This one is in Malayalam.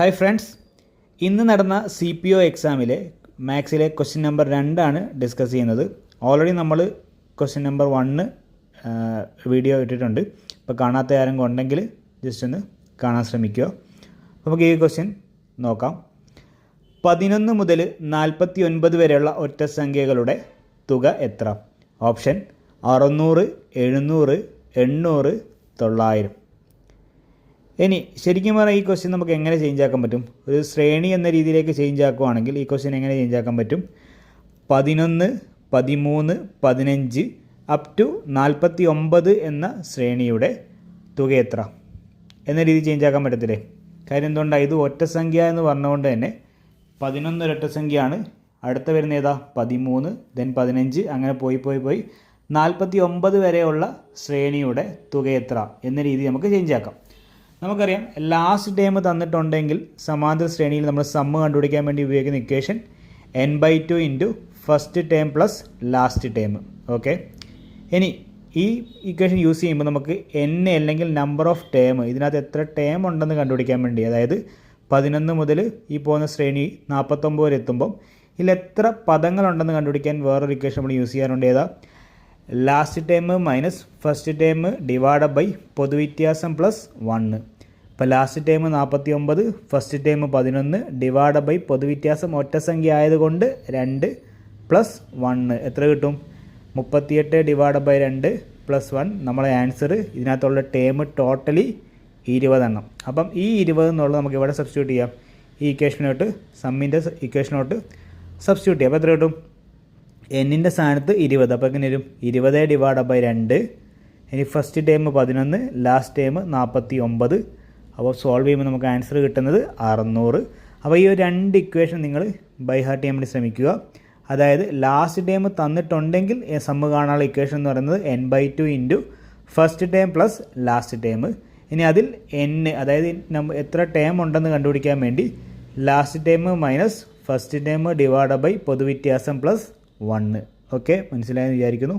ഹായ് ഫ്രണ്ട്സ് ഇന്ന് നടന്ന സി പി ഒ എക്സാമിലെ മാത്സിലെ ക്വസ്റ്റ്യൻ നമ്പർ രണ്ടാണ് ഡിസ്കസ് ചെയ്യുന്നത്. ഓൾറെഡി നമ്മൾ ക്വസ്റ്റ്യൻ നമ്പർ വണ്ണ് വീഡിയോ ഇട്ടിട്ടുണ്ട്. ഇപ്പോൾ കാണാത്ത ആരെങ്കിലും ഉണ്ടെങ്കിൽ ജസ്റ്റ് ഒന്ന് കാണാൻ ശ്രമിക്കുക. നമുക്ക് ഈ ക്വസ്റ്റ്യൻ നോക്കാം. പതിനൊന്ന് മുതൽ നാൽപ്പത്തി ഒൻപത് വരെയുള്ള ഒറ്റ സംഖ്യകളുടെ തുക എത്ര? ഓപ്ഷൻ അറുന്നൂറ് എഴുന്നൂറ് എണ്ണൂറ് തൊള്ളായിരം. ഇനി ശരിക്കും പറഞ്ഞാൽ ഈ ക്വസ്റ്റ്യൻ നമുക്ക് എങ്ങനെ ചേഞ്ച് ആക്കാൻ പറ്റും? ഒരു ശ്രേണി എന്ന രീതിയിലേക്ക് ചേഞ്ച് ആക്കുവാണെങ്കിൽ ഈ ക്വസ്റ്റ്യൻ എങ്ങനെ ചേഞ്ച് ആക്കാൻ പറ്റും? പതിനൊന്ന് പതിമൂന്ന് പതിനഞ്ച് അപ് ടു നാൽപ്പത്തി ഒമ്പത് എന്ന ശ്രേണിയുടെ തുക എത്ര? എന്ന രീതി ചേഞ്ച് ആക്കാൻ പറ്റത്തില്ലേ? കാര്യം എന്തുകൊണ്ടാണ് ഇത് ഒറ്റ സംഖ്യ എന്ന് പറഞ്ഞുകൊണ്ട് തന്നെ പതിനൊന്ന് ഒരൊറ്റ സംഖ്യയാണ്. അടുത്ത വരുന്ന ഏതാ? പതിമൂന്ന് ദെൻ പതിനഞ്ച് അങ്ങനെ പോയി പോയി പോയി. നാൽപ്പത്തി ഒമ്പത് വരെയുള്ള ശ്രേണിയുടെ തുക എത്ര? എന്ന രീതി നമുക്ക് ചേഞ്ച് ആക്കാം. നമുക്കറിയാം ലാസ്റ്റ് ടേം തന്നിട്ടുണ്ടെങ്കിൽ സമാന്തര ശ്രേണിയിൽ നമ്മൾ സമ്മ് കണ്ടുപിടിക്കാൻ വേണ്ടി ഉപയോഗിക്കുന്ന equation N by two into first term plus last term okay ഇനി ഈ ഇക്വേഷൻ യൂസ് ചെയ്യുമ്പോൾ നമുക്ക് എൻ അല്ലെങ്കിൽ നമ്പർ ഓഫ് ടേം ഇതിനകത്ത് എത്ര ടേം ഉണ്ടെന്ന് കണ്ടുപിടിക്കാൻ വേണ്ടി അതായത് പതിനൊന്ന് മുതൽ ഈ പോകുന്ന ശ്രേണി നാൽപ്പത്തൊമ്പത് വരെ എത്തുമ്പം ഇതിൽ എത്ര പദങ്ങളുണ്ടെന്ന് കണ്ടുപിടിക്കാൻ വേറൊരു ഇക്വേഷൻ നമ്മൾ യൂസ് ചെയ്യാറുണ്ട്. ഏതാ? Last term minus first term divide by പൊതുവ്യത്യാസം plus one ഇപ്പോൾ ലാസ്റ്റ് ടൈം നാൽപ്പത്തി ഒമ്പത് ഫസ്റ്റ് ടൈം പതിനൊന്ന് ഡിവൈഡ് ബൈ പൊതുവ്യത്യാസം ഒറ്റ സംഖ്യ ആയതുകൊണ്ട് രണ്ട് പ്ലസ് വണ്ണ് എത്ര കിട്ടും? മുപ്പത്തിയെട്ട് ഡിവൈഡ് ബൈ രണ്ട് പ്ലസ് വൺ നമ്മളെ ആൻസർ ഇതിനകത്തുള്ള ടേം ടോട്ടലി ഇരുപതെണ്ണം. അപ്പം ഈ ഇരുപത് എന്നുള്ളത് നമുക്ക് ഇവിടെ സബ്സ്റ്റിറ്റ്യൂട്ട് ചെയ്യാം. ഈ ഇക്വേഷനോട്ട് സമ്മിന്റെ ഇക്വേഷനോട്ട് സബ്സ്റ്റിറ്റ്യൂട്ട് ചെയ്യാം. അപ്പോൾ എത്ര കിട്ടും? എന്നിന്റെ സ്ഥാനത്ത് ഇരുപത്. അപ്പോൾ എങ്ങനെ വരും? ഇരുപത് ഡിവൈഡ് ബൈ രണ്ട്. ഇനി ഫസ്റ്റ് ടൈം പതിനൊന്ന് ലാസ്റ്റ് ടൈം നാൽപ്പത്തി ഒമ്പത് അപ്പോൾ സോൾവ് ചെയ്യുമ്പോൾ നമുക്ക് ആൻസർ കിട്ടുന്നത് അറുന്നൂറ്. അപ്പോൾ ഈ ഒരു രണ്ട് ഇക്വേഷൻ നിങ്ങൾ ബൈ ഹാർട്ട് ചെയ്യാൻ വേണ്ടി ശ്രമിക്കുക. അതായത് ലാസ്റ്റ് ടൈം തന്നിട്ടുണ്ടെങ്കിൽ സമ്മ് കാണാനുള്ള ഇക്വേഷൻ എന്ന് പറയുന്നത് N by two into first time plus last time ഇനി അതിൽ എൻ അതായത് നമ്മ എത്ര ടേം ഉണ്ടെന്ന് കണ്ടുപിടിക്കാൻ വേണ്ടി last time minus first time divide by പൊതുവ്യത്യാസം plus one okay മനസ്സിലായെന്ന് വിചാരിക്കുന്നു.